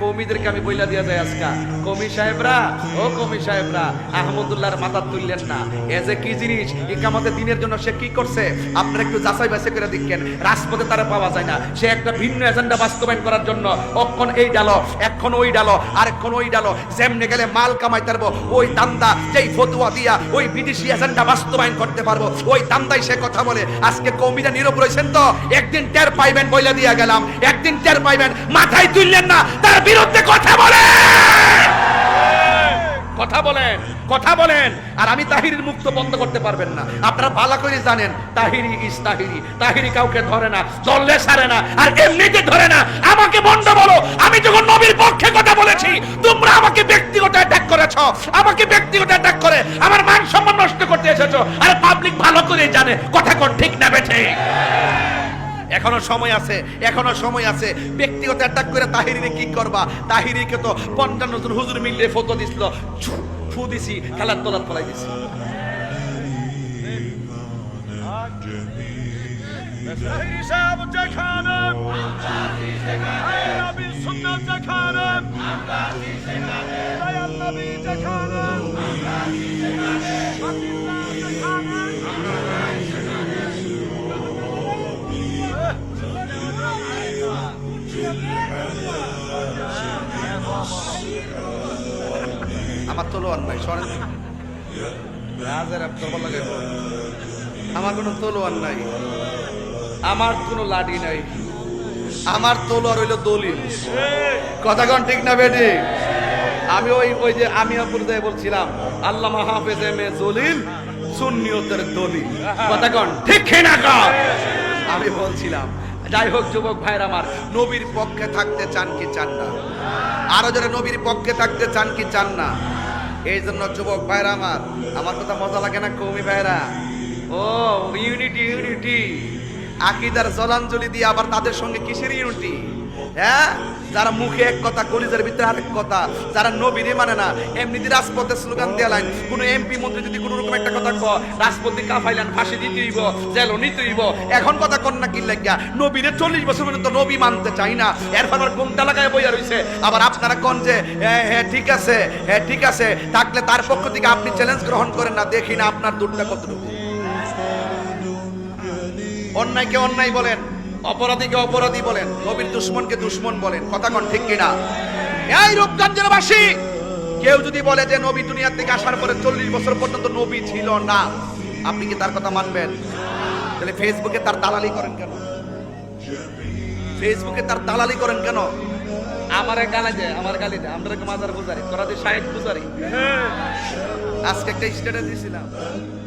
কৌমিদেরকে আমি বইলা দিয়া যায় আজকা। কমি সাহেবরা, ও কমি সাহেবরা, আহমদুল্লাহর মাথা তুললেন না। এ যে কি জিনিস ইকামতে দিনের জন্য সে কি করছে? আপনারা একটু যাচাই বাছাই করে দেখেন। রাজপথে তারা পাওয়া যায় না। সে একটা ভিন্ন এজেন্ডা বাস্তবায়ন করার জন্য অক্ষণ এই ডালো এখন ওই ডালো আরেকক্ষণ ওই ডালো, যেমনে গেলে মাল কামাই পারব ওই দান্দা যেই ফতুয়া দিয়া ওই বিদেশি এজেন্ডা বাস্তবায়ন করতে পারব। ওই দান্দাই সে কথা বলে। আজকে কৌমিরা নীরব রয়েছেন তো? একদিন টের পাইবেন বইলা দিয়া গেলাম। একদিন টের পাইবেন। মাথায় তুললেন না। তার বিরুদ্ধে কথা বলে। কথা বলেন কথা বলেন। আর আমি তাহিরির মুক্ত বন্ধ করতে পারবেন না। আপনারা ভালো করে জানেন, তাহিরি ইস তাহিরি। তাহিরি কাউকে ধরে না চললে সারে না, আর এমনিতে ধরে না। আমাকে বন্ধ বলো, আমি যখন নবীর পক্ষে কথা বলেছি, তোমরা আমাকে ব্যক্তিগত অ্যাটাক করেছ। আমাকে ব্যক্তিগত অ্যাটাক করে, আমার মান সম্মান নষ্ট করতে এসেছ। আর পাবলিক ভালো করে জানে, কথা কোন ঠিক না বেঠে এখনও সময় আছে, এখনও সময় আছে। ব্যক্তিগত অ্যাটাক করে তাহিরিরে কি করবা? তাহিরিকে তো পঞ্চান্ন জন হুজুর মিললে ফটো দিছিল। ফু দিছি, খেলার তলার ফলাই দিছি। Nabi আমার তলোয়ার নাই, সরেন। আমার কোনো তলোয়ার নাই। আমার কোনো লাঠি নাই। আমার তলোয়ার হইল দলিল। কথা কন ঠিক না বেটি? আমি ওই ওই যে আমি পর্যায়ে বলছিলাম আল্লাহ হাফেজ এম এ জলিল সুন্নিয়তের দলিল। কথা কন ঠিক না কন? আমি বলছিলাম, যাই হোক যুবক ভাইরা আমার, নবীর পক্ষে থাকতে চান কি চান না? আরও যারা নবীর পক্ষে থাকতে চান কি চান না? এই জন্য যুবক ভাইরা আমার আমার কথা মজা লাগে না, কৌমি ভাইরা? ও, ইউনিটি ইউনিটি। আকিদার জলাঞ্জলি দিয়ে আবার তাদের সঙ্গে কিসের ইউনিটি? হ্যাঁ? যারা মুখে এক কথা, কলিজার ভিতরে আরেক কথা, যারা নবীরে মানে না, এমনিতে রাজপথে স্লোগান দেয়া লাইন কোনো এমপি মন্ত্রী যদি কোনো রকম একটা কথা কয়, রাজপথে কাফাইলান, ফাঁসি দিতে হইব, জেলও নিতে হইব, এখন কথা কন না কি লাগিয়া নবীরে চল্লিশ বছর পর্যন্ত নবী মানতে চাই না এরপর আবার কোনটা লাগায় বইয়া রইছে। আবার আপনারা কন যে হ্যাঁ হ্যাঁ ঠিক আছে হ্যাঁ ঠিক আছে, থাকলে তার পক্ষ থেকে আপনি চ্যালেঞ্জ গ্রহণ করেন না, দেখি না আপনার দুধটা কতটুকু। অন্যায়কে অন্যায় বলেন। অপরাধীকে অপরাধী বলেন নবীর দুশ্মনকে দুশ্মন বলেন কথা কন ঠিক কিনা? এই রূপগঞ্জের বাসী কেউ যদি বলে যে নবী দুনিয়া থেকে আসার পরে চল্লিশ বছর পর্যন্ত নবী ছিল না আপনি কি তার কথা মানবেন? তাহলে ফেসবুকে তার দালালি করেন কেন? ফেসবুকে তার দালালি করেন কেন? আমার গালি দেয় আমার গালি দেয় আমরা মাজার পূজারি? তোরা যে সাহেব পূজারি? আজকে একটা স্ট্যাটাস দিয়েছিলাম